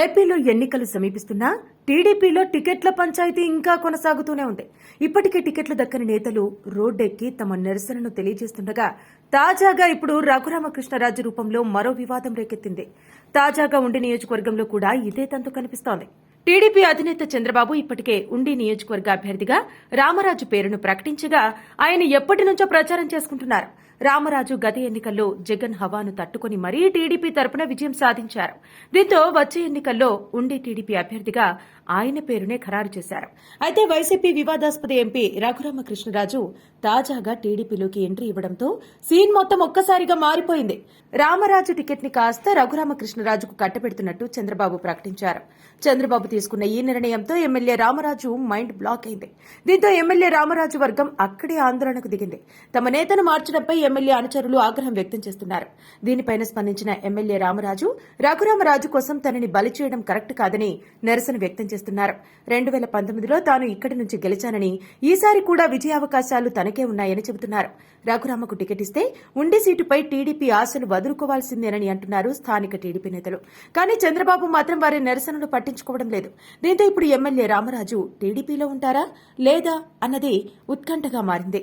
ఏపీలో ఎన్నికలు సమీపిస్తున్నా టీడీపీలో టికెట్ల పంచాయతీ ఇంకా కొనసాగుతూనే ఉంది. ఇప్పటికే టికెట్లు దక్కని నేతలు రోడ్డెక్కి తమ నిరసనను తెలియజేస్తుండగా తాజాగా ఇప్పుడు రఘురామకృష్ణరాజు రూపంలో మరో వివాదం రేకెత్తింది. తాజాగా ఉండి నియోజకవర్గంలో కూడా ఇదే తంతు కనిపిస్తోంది. టీడీపీ అధినేత చంద్రబాబు ఇప్పటికే ఉండి నియోజకవర్గ అభ్యర్థిగా రామరాజు పేరును ప్రకటించగా ఆయన ఎప్పటి నుంచో ప్రచారం చేసుకుంటున్నారు. రామరాజు గత ఎన్నికల్లో జగన్ హవాను తట్టుకుని మరీ టీడీపీ తరపున విజయం సాధించారు. దీంతో వచ్చే ఎన్నికల్లో ఉండే టీడీపీ అభ్యర్థిగా ఆయన పేరునే ఖరారు చేశారు. అయితే వైసీపీ వివాదాస్పద ఎంపీ రఘురామకృష్ణరాజు తాజాగా టీడీపీలోకి ఎంట్రీ ఇవ్వడంతో సీన్ మొత్తం ఒక్కసారిగా మారిపోయింది. రామరాజు టికెట్ని కాస్త రఘురామకృష్ణరాజుకు కట్టబెడుతున్నట్టు చంద్రబాబు ప్రకటించారు. చంద్రబాబు తీసుకున్న ఈ నిర్ణయంతో ఎమ్మెల్యే రామరాజు మైండ్ బ్లాక్ అయింది. దీంతో ఎమ్మెల్యే రామరాజు వర్గం అక్కడే ఆందోళనకు దిగింది. తమ నేతను మార్చడంపై ఎమ్మెల్యే అనుచరులు ఆగ్రహం వ్యక్తం చేస్తున్నారు. దీనిపైన స్పందించిన ఎమ్మెల్యే రామరాజు రఘురామరాజు కోసం తనని బలి చేయడం కరెక్ట్ కాదని నిరసన వ్యక్తం చేస్తున్నారు. రెండు వేల పంతొమ్మిదిలో తాను ఇక్కడి నుంచి గెలిచానని ఈసారి కూడా విజయావకాశాలు తనకే ఉన్నాయని చెబుతున్నారు. రఘురామకు టికెట్ ఇస్తే ఉండే సీటుపై టీడీపీ ఆశలు వదులుకోవాల్సిందేనని అంటున్నారు స్థానిక టీడీపీ నేతలు. కానీ చంద్రబాబు మాత్రం వారి నిరసనలు పట్టించుకోవడం లేదు. దీంతో ఇప్పుడు ఎమ్మెల్యే రామరాజు టీడీపీలో ఉంటారా లేదా అన్నది ఉత్కంఠగా మారింది.